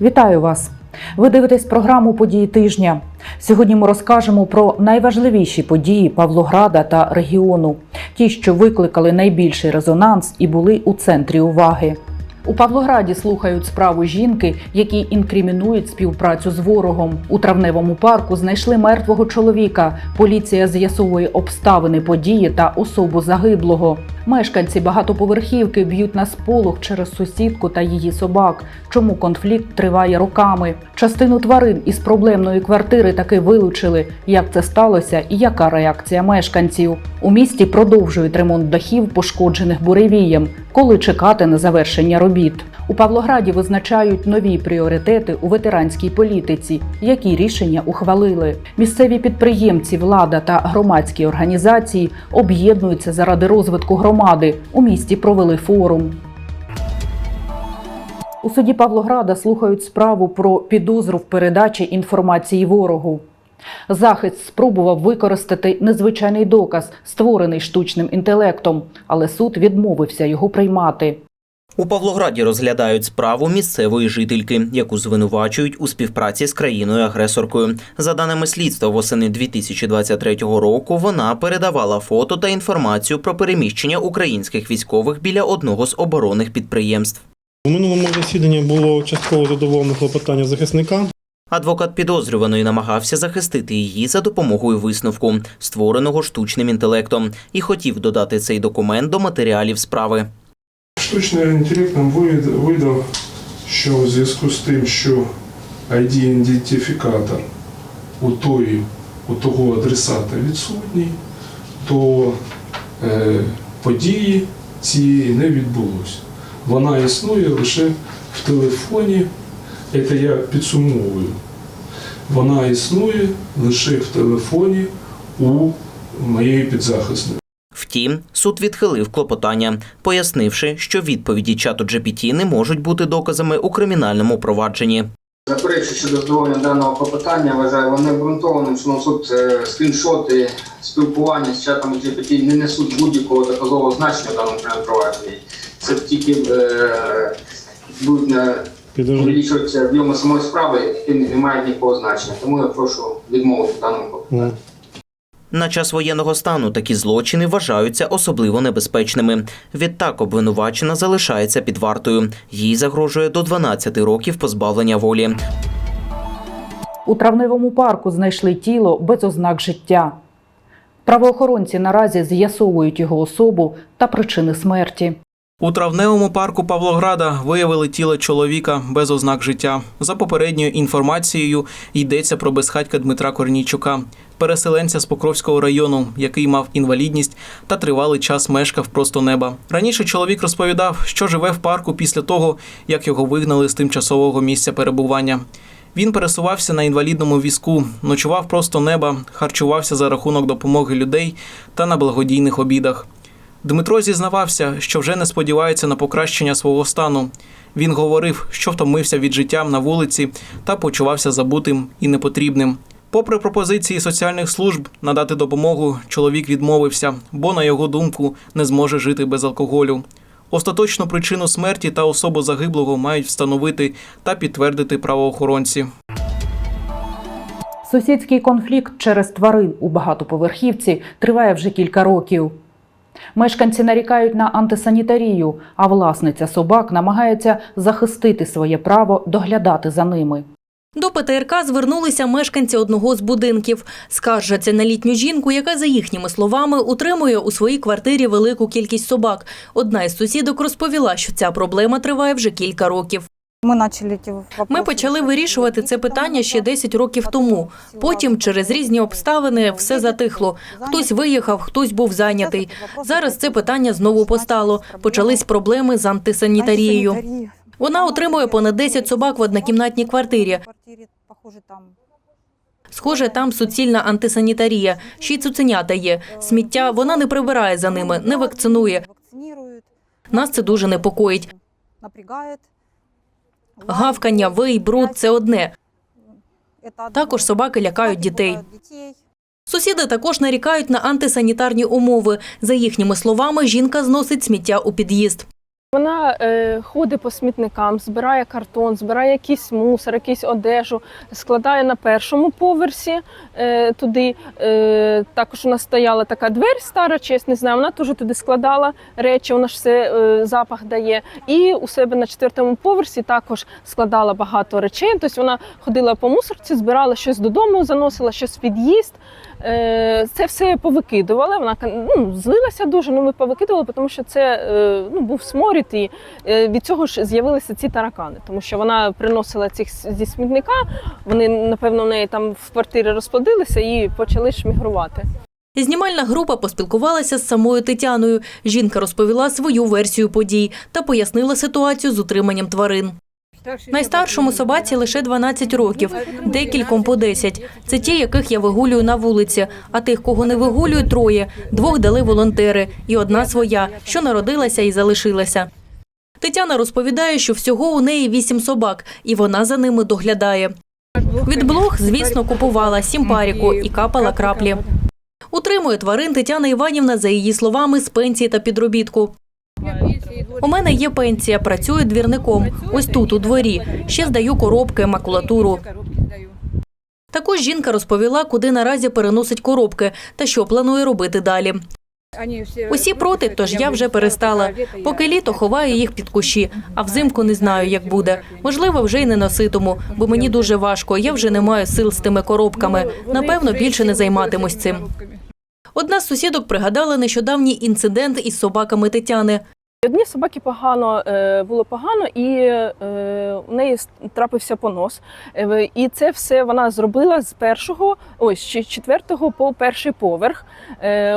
Вітаю вас! Ви дивитесь програму Події тижня. Сьогодні ми розкажемо про найважливіші події Павлограда та регіону, ті, що викликали найбільший резонанс і були у центрі уваги. У Павлограді слухають справу жінки, які інкримінують співпрацю з ворогом. У травневому парку знайшли мертвого чоловіка. Поліція з'ясовує обставини події та особу загиблого. Мешканці багатоповерхівки б'ють на сполох через сусідку та її собак. Чому конфлікт триває роками? Частину тварин із проблемної квартири таки вилучили. Як це сталося і яка реакція мешканців? У місті продовжують ремонт дахів, пошкоджених буревієм. Коли чекати на завершення робіт? У Павлограді визначають нові пріоритети у ветеранській політиці. Які рішення ухвалили? Місцеві підприємці, влада та громадські організації об'єднуються заради розвитку громади. У місті провели форум. У суді Павлограда слухають справу про підозру в передачі інформації ворогу. Захист спробував використати незвичайний доказ, створений штучним інтелектом, але суд відмовився його приймати. У Павлограді розглядають справу місцевої жительки, яку звинувачують у співпраці з країною-агресоркою. За даними слідства, восени 2023 року вона передавала фото та інформацію про переміщення українських військових біля одного з оборонних підприємств. У минулому засіданні було частково задоволено клопотання захисника. Адвокат підозрюваної намагався захистити її за допомогою висновку, створеного штучним інтелектом, і хотів додати цей документ до матеріалів справи. Штучний інтелект нам видав, що в зв'язку з тим, що ID-ідентифікатор у, тої, у того адресата відсутній, то е, події цієї не відбулося. Вона існує лише в телефоні, це я підсумовую. Вона існує лише в телефоні у моєї підзахисної. Втім, суд відхилив клопотання, пояснивши, що відповіді чату GPT не можуть бути доказами у кримінальному провадженні. Заперечую щодо задоволення даного клопотання, вважаю вони обґрунтованим, що суд е, скріншоти спілкування з чатом GPT не несуть будь-якого доказового значення в даному провадженні. Це тільки е, будуть увеличуватися об'єми самої справи, які не мають ніякого значення. Тому я прошу відмовити даному клопотанні. На час воєнного стану такі злочини вважаються особливо небезпечними. Відтак обвинувачена залишається під вартою. Їй загрожує до 12 років позбавлення волі. У травневому парку знайшли тіло без ознак життя. Правоохоронці наразі з'ясовують його особу та причини смерті. У травневому парку Павлограда виявили тіло чоловіка без ознак життя. За попередньою інформацією йдеться про безхатька Дмитра Корнійчука, переселенця з Покровського району, який мав інвалідність та тривалий час мешкав просто неба. Раніше чоловік розповідав, що живе в парку після того, як його вигнали з тимчасового місця перебування. Він пересувався на інвалідному візку, ночував просто неба, харчувався за рахунок допомоги людей та на благодійних обідах. Дмитро зізнавався, що вже не сподівається на покращення свого стану. Він говорив, що втомився від життя на вулиці та почувався забутим і непотрібним. Попри пропозиції соціальних служб надати допомогу, чоловік відмовився, бо, на його думку, не зможе жити без алкоголю. Остаточну причину смерті та особу загиблого мають встановити та підтвердити правоохоронці. Сусідський конфлікт через тварин у багатоповерхівці триває вже кілька років. Мешканці нарікають на антисанітарію, а власниця собак намагається захистити своє право доглядати за ними. До ПТРК звернулися мешканці одного з будинків. Скаржаться на літню жінку, яка, за їхніми словами, утримує у своїй квартирі велику кількість собак. Одна із сусідок розповіла, що ця проблема триває вже кілька років. Ми почали вирішувати це питання ще 10 років тому. Потім, через різні обставини, все затихло. Хтось виїхав, хтось був зайнятий. Зараз це питання знову постало. Почались проблеми з антисанітарією. Вона отримує понад 10 собак в однокімнатній квартирі. Схоже, там суцільна антисанітарія. Ще й цуценята є. Сміття вона не прибирає за ними, не вакцинує. Нас це дуже непокоїть. Гавкання, вий, бруд це одне. Також собаки лякають дітей. Сусіди також нарікають на антисанітарні умови. За їхніми словами, жінка зносить сміття у під'їзд. Вона е, ходить по смітникам, збирає картон, збирає якийсь мусор, якусь одежу, складає на першому поверсі е, туди. Е, також у нас стояла така двері стара, чесно не знаю. Вона теж туди складала речі, вона ж все е, запах дає. І у себе на четвертому поверсі також складала багато речей. Тобто вона ходила по мусорці, збирала щось додому, заносила щось в під'їзд. Е, це все повикидували. Вона ну, злилася дуже, ну ми повикидували, тому що це е, ну, був сморід, і е, від цього ж з'явилися ці таракани, тому що вона приносила цих зі смітника. Вони, напевно, в неї там в квартирі розплодилися і почали шмігрувати. Знімальна група поспілкувалася з самою Тетяною. Жінка розповіла свою версію подій та пояснила ситуацію з утриманням тварин. Найстаршому собаці лише 12 років, декільком по 10. Це ті, яких я вигулюю на вулиці. А тих, кого не вигулюю, троє. Двох дали волонтери, і одна своя, що народилася і залишилася. Тетяна розповідає, що всього у неї вісім собак, і вона за ними доглядає. Від блох, звісно, купувала сімпаріку і капала краплі. Утримує тварин Тетяна Іванівна, за її словами, з пенсії та підробітку. У мене є пенсія, працюю двірником. Ось тут, у дворі. Ще здаю коробки, макулатуру. Також жінка розповіла, куди наразі переносить коробки та що планує робити далі. Усі проти, тож я вже перестала. Поки літо ховаю їх під кущі, а взимку не знаю, як буде. Можливо, вже й не носитиму, бо мені дуже важко. Я вже не маю сил з тими коробками. Напевно, більше не займатимусь цим. Одна з сусідок пригадала нещодавній інцидент із собаками Тетяни. Одні собаки погано е, було погано, і е, у неї трапився понос. Е, І це все вона зробила з першого, ось четвертого по перший поверх.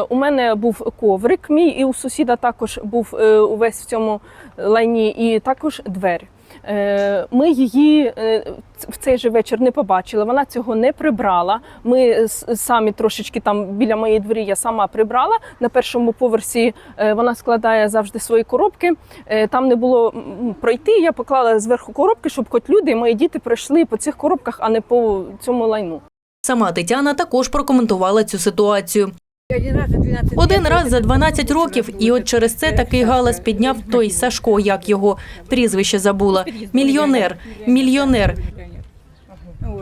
У мене був коврик мій, і у сусіда також був увесь в цьому лайні, і також двері. Е, Ми її е, в цей же вечір не побачили. Вона цього не прибрала. Ми самі трошечки там біля моєї двері я сама прибрала. На першому поверсі е, вона складає завжди свої коробки. Там не було пройти. Я поклала зверху коробки, щоб хоч люди, і мої діти пройшли по цих коробках, а не по цьому лайну. Сама Тетяна також прокоментувала цю ситуацію. Один раз за 12 років, і от через це такий галас підняв той Сашко, як його прізвище забула. Мільйонер, мільйонер.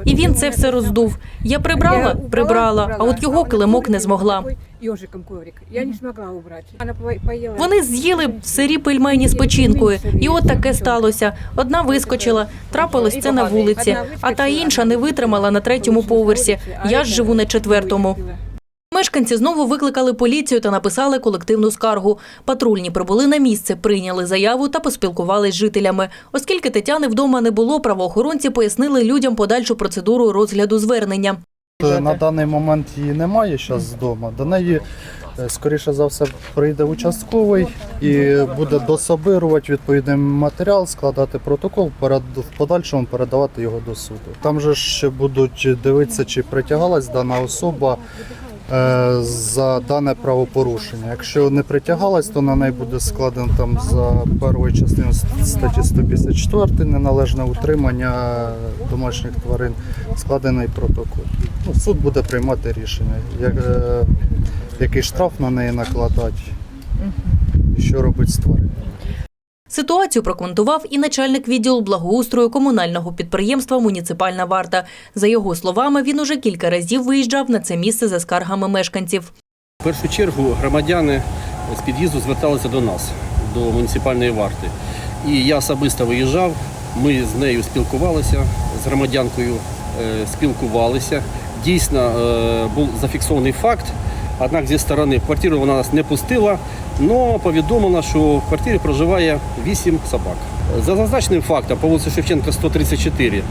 І він це все роздув. Я прибрала, прибрала, а от його килимок не змогла. Я не по- поела. Вони з'їли сирі пельмені з печінкою, і от таке сталося. Одна вискочила, трапилось це на вулиці, а та інша не витримала на третьому поверсі. Я ж живу на четвертому. Мешканці знову викликали поліцію та написали колективну скаргу. Патрульні прибули на місце, прийняли заяву та поспілкувались з жителями. Оскільки Тетяни вдома не було, правоохоронці пояснили людям подальшу процедуру розгляду звернення. Е, На даний момент її немає зараз вдома. До неї, е, скоріше за все, прийде участковий і буде дособирувати відповідний матеріал, складати протокол, перед, в подальшому передавати його до суду. Там же ж ще будуть дивитися, чи притягалась дана особа за дане правопорушення. Якщо не притягалась, то на неї буде складено там за першою частиною статті 154 неналежне утримання домашніх тварин, складений протокол. Ну, суд буде приймати рішення, як, е, який штраф на неї накладати, і що робити з твариною. Ситуацію прокоментував і начальник відділу благоустрою комунального підприємства Муніципальна варта. За його словами, він уже кілька разів виїжджав на це місце за скаргами мешканців. В першу чергу громадяни з під'їзду зверталися до нас, до муніципальної варти. І я особисто виїжджав, ми з нею спілкувалися, з громадянкою е, спілкувалися. Дійсно е, був зафіксований факт, однак зі сторони квартиру вона нас не пустила, але повідомила, що в квартирі проживає 8 собак. За зазначеним фактом по вулиці Шевченка 134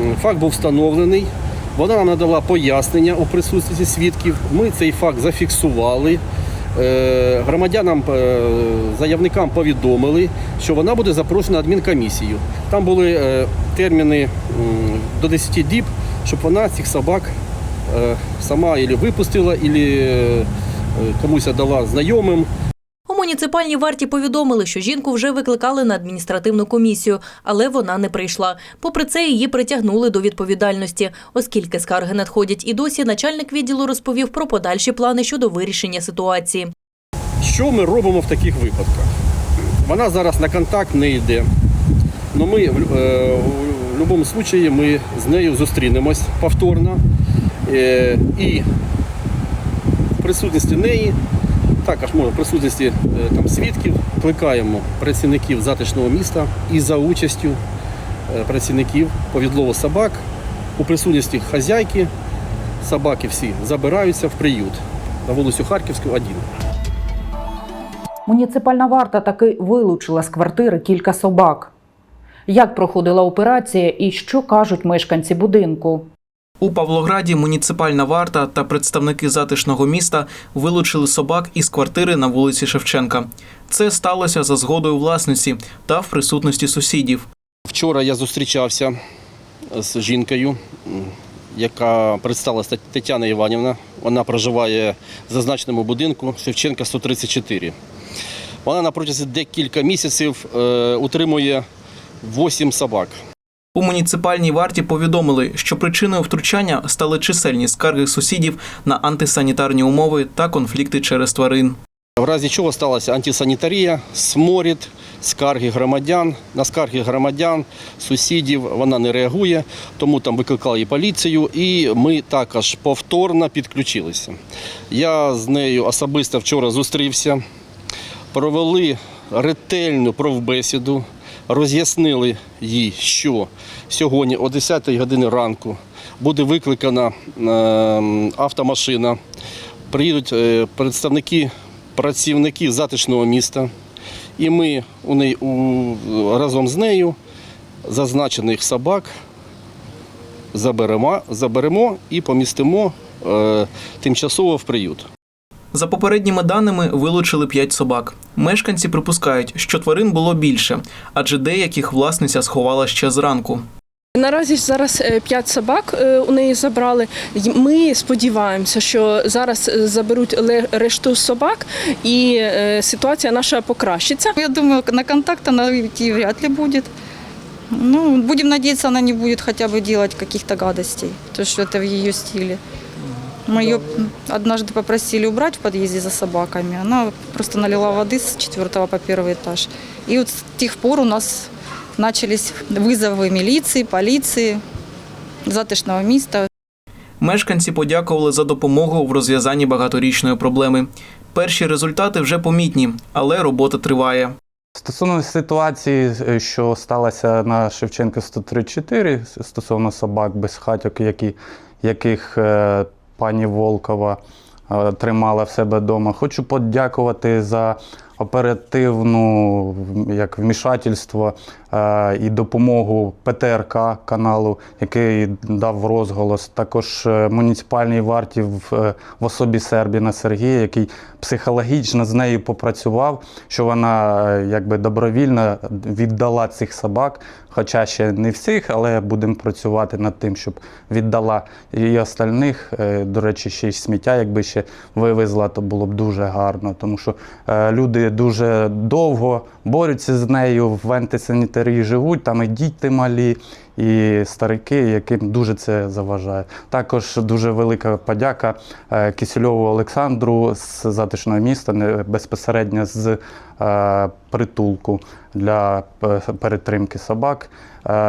м, факт був встановлений. Вона нам надала пояснення у присутності свідків. Ми цей факт зафіксували. Е, Громадянам, е, заявникам повідомили, що вона буде запрошена на адмінкомісію. Там були е, терміни до 10 діб, щоб вона цих собак сама або випустила, або комусь дала знайомим. У муніципальній варті повідомили, що жінку вже викликали на адміністративну комісію, але вона не прийшла. Попри це, її притягнули до відповідальності. Оскільки скарги надходять і досі, начальник відділу розповів про подальші плани щодо вирішення ситуації. Що ми робимо в таких випадках? Вона зараз на контакт не йде. Ну ми в е, в будь-якому випадку ми з нею зустрінемось повторно. Е, І в присутності неї, також може в присутності е, там, свідків, кликаємо працівників затишного міста і за участю е, працівників по відлову собак у присутності хазяйки. Собаки всі забираються в приют на вулицю Харківську, 1. Муніципальна варта таки вилучила з квартири кілька собак. Як проходила операція і що кажуть мешканці будинку? У Павлограді муніципальна варта та представники затишного міста вилучили собак із квартири на вулиці Шевченка. Це сталося за згодою власниці та в присутності сусідів. Вчора я зустрічався з жінкою, яка представилася Тетяна Іванівна. Вона проживає в зазначеному будинку Шевченка 134. Вона на протязі декілька місяців е, утримує 8 собак. У муніципальній варті повідомили, що причиною втручання стали чисельні скарги сусідів на антисанітарні умови та конфлікти через тварин. В разі чого сталася антисанітарія, сморід, скарги громадян. На скарги громадян, сусідів вона не реагує, тому там викликали і поліцію, і ми також повторно підключилися. Я з нею особисто вчора зустрівся, провели ретельну правбесіду, роз'яснили їй, що сьогодні о 10 годині ранку буде викликана е, автомашина. Приїдуть е, представники працівників затишного міста, і ми у неї, у, разом з нею зазначених собак заберемо, заберемо і помістимо е, тимчасово в приют. За попередніми даними вилучили 5 собак. Мешканці припускають, що тварин було більше, адже деяких власниця сховала ще зранку. Наразі зараз е, п'ять собак е, у неї забрали. Ми сподіваємося, що зараз е, заберуть решту собак, і ситуація наша покращиться. Я думаю, на контакт она идти вряд ли будет. Ну, будем надеяться, она не будет хотя бы делать каких-то гадостей, то что это в ее стиле. Мы ее однажды попросили убрать в подъезде за собаками. Она просто налила воды с четвертого по первый этаж. И вот с тех пор у нас начались вызовы милиции, полиции, затишного места. Мешканці подякували за допомогу в розв'язанні багаторічної проблеми. Перші результати вже помітні, але робота триває. Стосовно ситуації, е, що сталося на Шевченка 134, стосовно собак без хатьок, які, яких е, пані Волкова е, тримала в себе вдома, хочу подякувати за оперативну як вмішательство і допомогу ПТРК каналу, який дав розголос. Також е, муніципальній варті в, е, в особі Сербіна Сергія, який психологічно з нею попрацював, що вона е, якби добровільно віддала цих собак, хоча ще не всіх, але будемо працювати над тим, щоб віддала і остальних. Е, До речі, ще й сміття, якби ще вивезла, то було б дуже гарно, тому що е, люди дуже довго борються з нею в антисанітарії живуть, там і діти малі, і старики, яким дуже це заважає. Також дуже велика подяка е, Кисельову Олександру з затишного міста, безпосередньо з е, притулку для е, перетримки собак.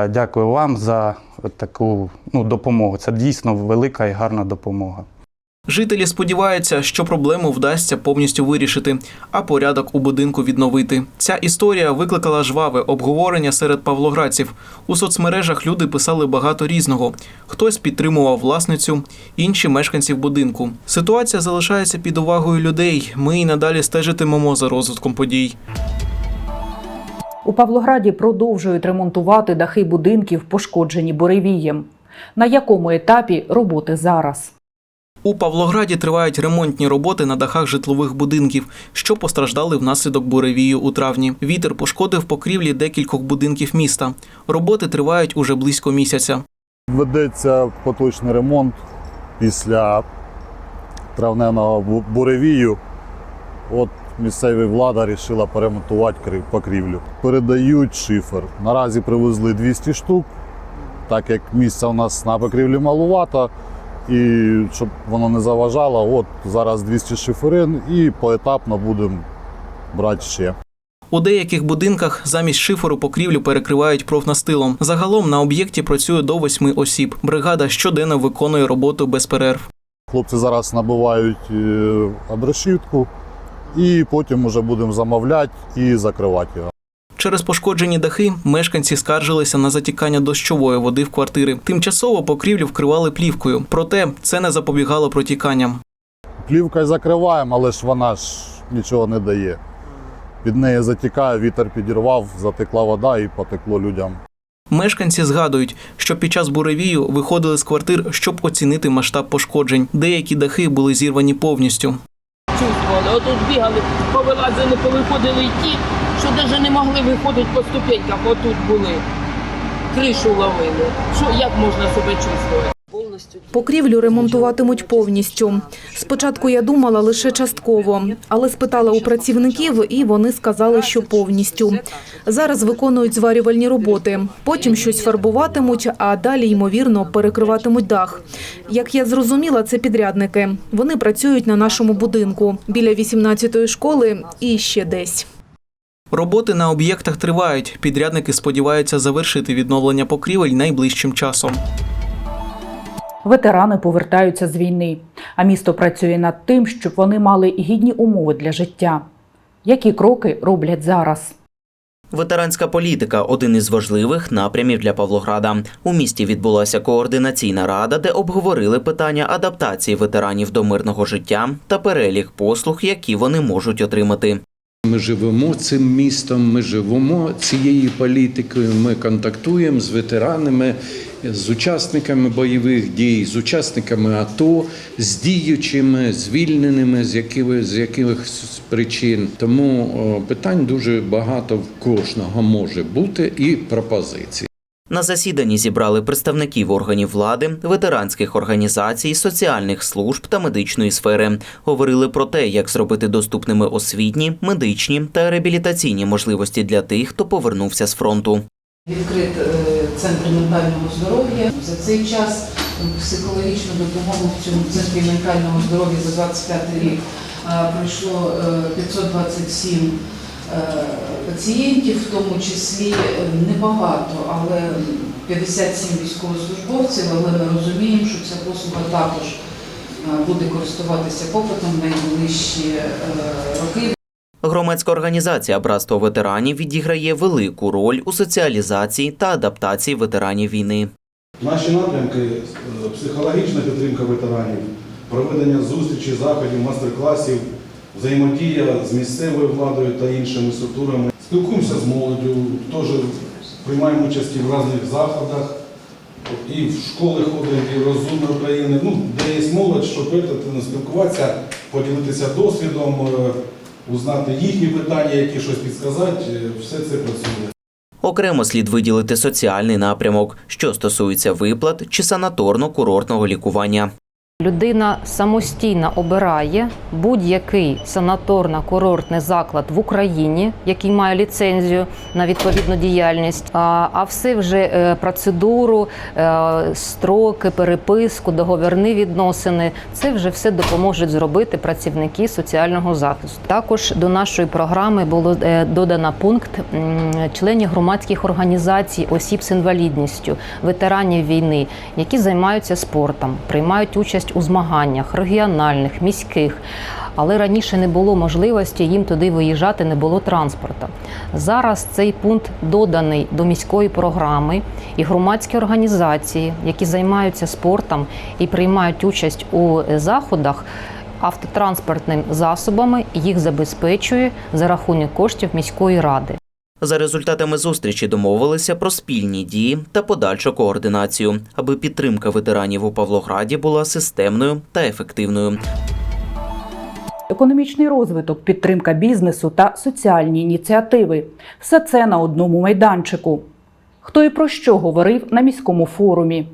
Дякую вам за таку ну, допомогу. Це дійсно велика і гарна допомога. Жителі сподіваються, що проблему вдасться повністю вирішити, а порядок у будинку відновити. Ця історія викликала жваве обговорення серед павлоградців. У соцмережах люди писали багато різного. Хтось підтримував власницю, інші мешканців будинку. Ситуація залишається під увагою людей. Ми і надалі стежитимемо за розвитком подій. У Павлограді продовжують ремонтувати дахи будинків, пошкоджені буревієм. На якому етапі роботи зараз? У Павлограді тривають ремонтні роботи на дахах житлових будинків, що постраждали внаслідок буревію у травні. Вітер пошкодив покрівлі декількох будинків міста. Роботи тривають уже близько місяця. Ведеться поточний ремонт після травневого буревію. От місцева влада вирішила перемонтувати покрівлю. Передають шифер. Наразі привезли 200 штук, так як місця у нас на покрівлі малувато. І щоб воно не заважало, от зараз 200 шиферин і поетапно будемо брати ще. У деяких будинках замість шиферу покрівлю перекривають профнастилом. Загалом на об'єкті працює до восьми осіб. Бригада щоденно виконує роботу без перерв. Хлопці зараз набивають е, абрешітку і потім вже будемо замовляти і закривати його. Через пошкоджені дахи мешканці скаржилися на затікання дощової води в квартири. Тимчасово покрівлю вкривали плівкою, проте це не запобігало протіканням. Плівкою закриваємо, але ж вона ж нічого не дає. Під неї затікає, вітер підірвав, затекла вода і потекло людям. Мешканці згадують, що під час буревію виходили з квартир, щоб оцінити масштаб пошкоджень. Деякі дахи були зірвані повністю. чувствували. Отут бігали, повилазили, повиходили й ті, що навіть не могли виходити по ступеньках, отут були. Кришу ловили. Що, як можна себе чувствувати? Покрівлю ремонтуватимуть повністю. Спочатку я думала лише частково, але спитала у працівників, і вони сказали, що повністю. Зараз виконують зварювальні роботи. Потім щось фарбуватимуть, а далі, ймовірно, перекриватимуть дах. Як я зрозуміла, це підрядники. Вони працюють на нашому будинку біля 18-ї школи і ще десь. Роботи на об'єктах тривають. Підрядники сподіваються завершити відновлення покрівель найближчим часом. Ветерани повертаються з війни, а місто працює над тим, щоб вони мали гідні умови для життя. Які кроки роблять зараз? Ветеранська політика один із важливих напрямів для Павлограда. У місті відбулася координаційна рада, де обговорили питання адаптації ветеранів до мирного життя та перелік послуг, які вони можуть отримати. Ми живемо цим містом, ми живемо цією політикою. Ми контактуємо з ветеранами, з учасниками бойових дій, з учасниками АТО, з діючими, звільненими з яких, з якихось причин. Тому питань дуже багато в кожного може бути і пропозицій. На засіданні зібрали представників органів влади, ветеранських організацій, соціальних служб та медичної сфери. Говорили про те, як зробити доступними освітні, медичні та реабілітаційні можливості для тих, хто повернувся з фронту. Відкрит е, центр ментального здоров'я. За цей час психологічну допомогу в цьому центрі ментального здоров'я за 25 рік е, пройшло е, 527 е, пацієнтів, в тому числі е, небагато, але 57 військовослужбовців, але ми розуміємо, що ця послуга також е, буде користуватися попитом в найближчі е, роки. Громадська організація Братство ветеранів відіграє велику роль у соціалізації та адаптації ветеранів війни. Наші напрямки е, психологічна підтримка ветеранів, проведення зустрічей, заходів, мастер-класів, взаємодія з місцевою владою та іншими структурами. Спілкуємося з молоддю, теж приймаємо участь в різних заходах, і в школи ходимо, і в розумне України. Ну, де є молодь, щоб ну, спілкуватися, поділитися досвідом, е, узнати їхні питання, які щось підсказати, е, все це працює. Окремо слід виділити соціальний напрямок, що стосується виплат чи санаторно-курортного лікування. Людина самостійно обирає будь-який санаторно-курортний заклад в Україні, який має ліцензію на відповідну діяльність. А все вже е, процедуру, е, строки, переписку, договірні відносини це вже все допоможуть зробити працівники соціального захисту. Також до нашої програми було е, додано пункт членів громадських організацій, осіб з інвалідністю, ветеранів війни, які займаються спортом, приймають участь у змаганнях регіональних, міських. Але раніше не було можливості їм туди виїжджати, не було транспорту. Зараз цей пункт доданий до міської програми, і громадські організації, які займаються спортом і приймають участь у заходах. Автотранспортними засобами їх забезпечує за рахунок коштів міської ради. За результатами зустрічі домовилися про спільні дії та подальшу координацію, аби підтримка ветеранів у Павлограді була системною та ефективною. Економічний розвиток, підтримка бізнесу та соціальні ініціативи все це на одному майданчику. Хто і про що говорив на міському форумі?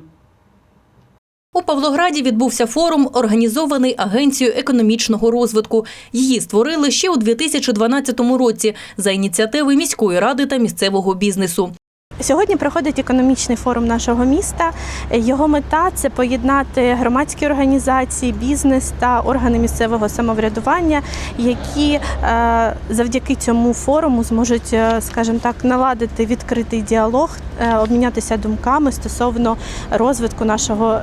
У Павлограді відбувся форум, організований Агенцією економічного розвитку. Її створили ще у 2012 році за ініціативи міської ради та місцевого бізнесу. Сьогодні проходить економічний форум нашого міста. Його мета це поєднати громадські організації, бізнес та органи місцевого самоврядування, які е, завдяки цьому форуму зможуть, е, скажімо так, наладити відкритий діалог, е, обмінятися думками стосовно розвитку нашого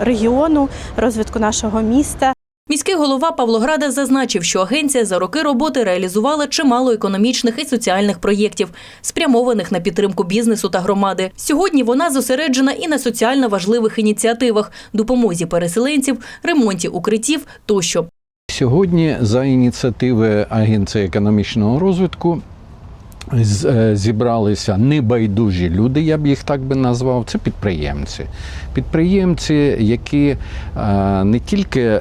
регіону, розвитку нашого міста. Міський голова Павлограда зазначив, що агенція за роки роботи реалізувала чимало економічних і соціальних проєктів, спрямованих на підтримку бізнесу та громади. Сьогодні вона зосереджена і на соціально важливих ініціативах, допомозі переселенців, ремонті укриттів тощо. Сьогодні за ініціативи Агенції економічного розвитку зібралися небайдужі люди, я б їх так би назвав. Це підприємці. Підприємці, які е, не тільки е,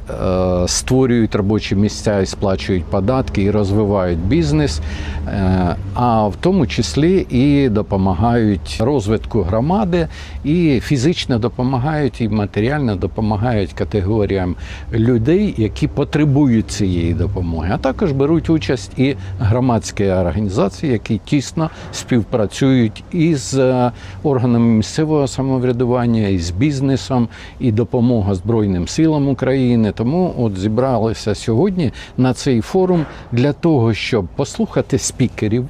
створюють робочі місця і сплачують податки і розвивають бізнес, е, а в тому числі і допомагають розвитку громади, і фізично допомагають, і матеріально допомагають категоріям людей, які потребують цієї допомоги. А також беруть участь і громадські організації, які тісно співпрацюють із е, органами місцевого самоврядування, і з бізнесом, і допомога Збройним силам України. Тому от зібралися сьогодні на цей форум для того, щоб послухати спікерів.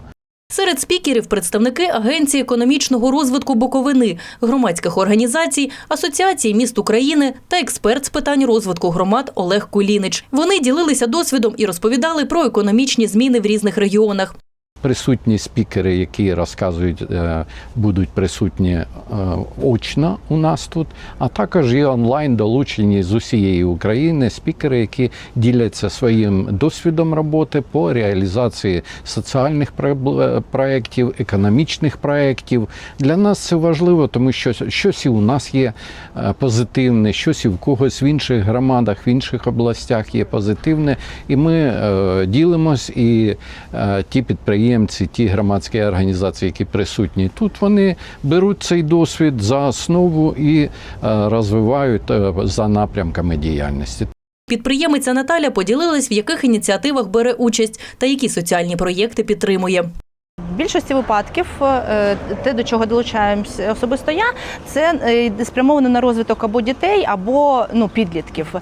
Серед спікерів представники Агенції економічного розвитку Буковини, громадських організацій, Асоціації міст України та експерт з питань розвитку громад Олег Кулінич. Вони ділилися досвідом і розповідали про економічні зміни в різних регіонах. Присутні спікери, які розказують, е, будуть присутні е, очно у нас тут, а також і онлайн долучені з усієї України спікери, які діляться своїм досвідом роботи по реалізації соціальних проєктів, економічних проєктів. Для нас це важливо, тому що щось і у нас є е, позитивне, щось і в когось в інших громадах, в інших областях є позитивне, і ми е, ділимось і е, ті підприємці, ті громадські організації, які присутні тут, вони беруть цей досвід за основу і е, розвивають е, за напрямками діяльності. Підприємиця Наталя поділилась, в яких ініціативах бере участь та які соціальні проєкти підтримує. Більшості випадків е, те, до чого долучаємося особисто я, це е, спрямовано на розвиток або дітей, або ну, підлітків.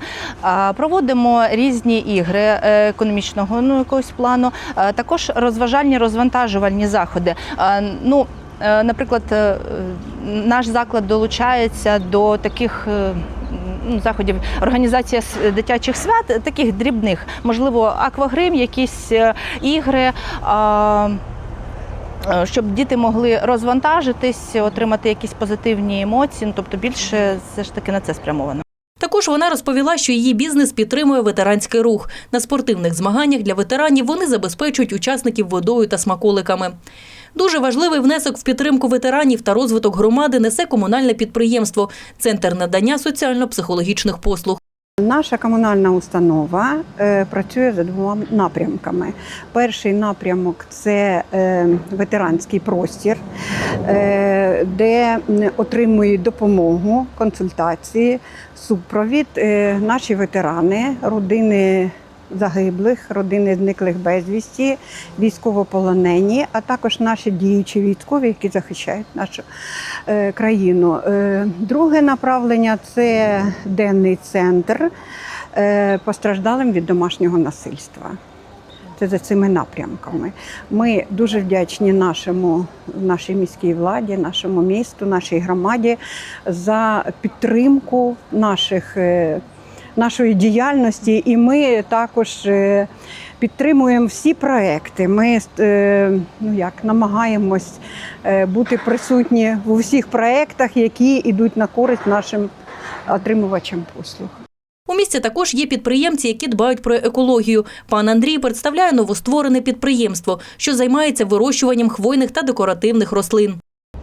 Проводимо різні ігри е, економічного ну, якогось плану, також розважальні розвантажувальні заходи. Ну, е, Наприклад, е, наш заклад долучається до таких е, ну, заходів організація дитячих свят, таких дрібних, можливо, аквагрим, якісь е, ігри. а, е, Щоб діти могли розвантажитись, отримати якісь позитивні емоції, ну, тобто більше все ж таки на це спрямовано. Також вона розповіла, що її бізнес підтримує ветеранський рух. На спортивних змаганнях для ветеранів вони забезпечують учасників водою та смаколиками. Дуже важливий внесок в підтримку ветеранів та розвиток громади несе комунальне підприємство Центр надання соціально-психологічних послуг. Наша комунальна установа е, працює за двома напрямками. Перший напрямок це е, ветеранський простір, е, де отримують допомогу, консультації, супровід наші ветерани, родини загиблих, родини зниклих безвісті, військовополонені, а також наші діючі військові, які захищають нашу е, країну. Е, Друге направлення це денний центр е, постраждалим від домашнього насильства. Це за цими напрямками. Ми дуже вдячні нашому, нашій міській владі, нашому місту, нашій громаді за підтримку наших, нашої діяльності. І ми також е, підтримуємо всі проекти. Ми е, ну як, намагаємось е, бути присутні в усіх проектах, які йдуть на користь нашим отримувачам послуг. У місті також є підприємці, які дбають про екологію. Пан Андрій представляє новостворене підприємство, що займається вирощуванням хвойних та декоративних рослин.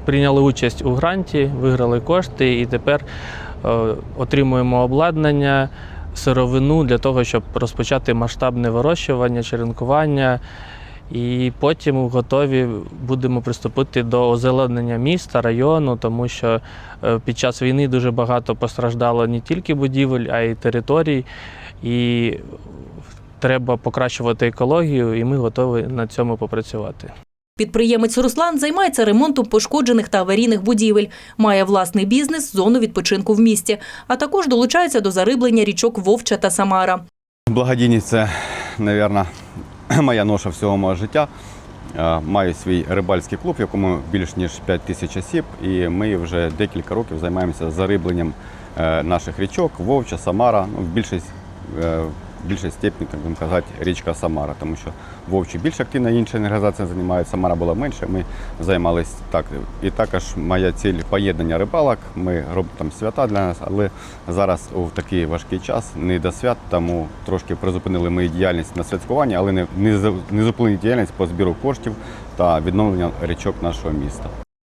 прийняли участь у гранті, виграли кошти і тепер отримуємо обладнання, сировину для того, щоб розпочати масштабне вирощування, черенкування. І потім готові будемо приступити до озеленення міста, району, тому що е, під час війни дуже багато постраждало не тільки будівель, а й територій. І треба покращувати екологію, і ми готові на цьому попрацювати. Підприємець Руслан займається ремонтом пошкоджених та аварійних будівель, має власний бізнес, зону відпочинку в місті, а також долучається до зариблення річок Вовча та Самара. Благодійність це, мабуть, моя ноша всього мого життя. Е, Маю свій рибальський клуб, в якому більш ніж 5 тисяч осіб, і ми вже декілька років займаємося зарибленням е, наших річок, Вовча, Самара. Ну, в більшість, е, в більшій степені, так будемо казати, річка Самара, тому що Вовчі більш активно інші організації займаються, Самара була менше, ми займалися так. І також моя ціль поєднання рибалок. Ми робимо там свята для нас, але зараз у такий важкий час не до свят, тому трошки призупинили мою діяльність на святкування, але не, не, не зупинили діяльність по збіру коштів та відновлення річок нашого міста.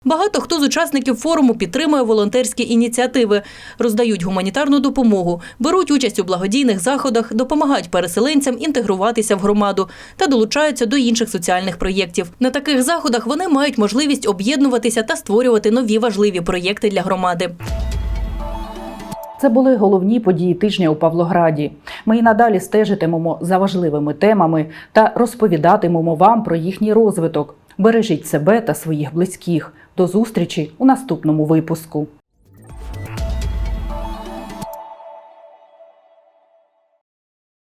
Багато хто з учасників форуму підтримує волонтерські ініціативи, роздають гуманітарну допомогу, беруть участь у благодійних заходах, допомагають переселенцям інтегруватися в громаду та долучаються до інших соціальних проєктів. На таких заходах вони мають можливість об'єднуватися та створювати нові важливі проєкти для громади. Це були головні події тижня у Павлограді. Ми і надалі стежитимемо за важливими темами та розповідатимемо вам про їхній розвиток. Бережіть себе та своїх близьких. До зустрічі у наступному випуску.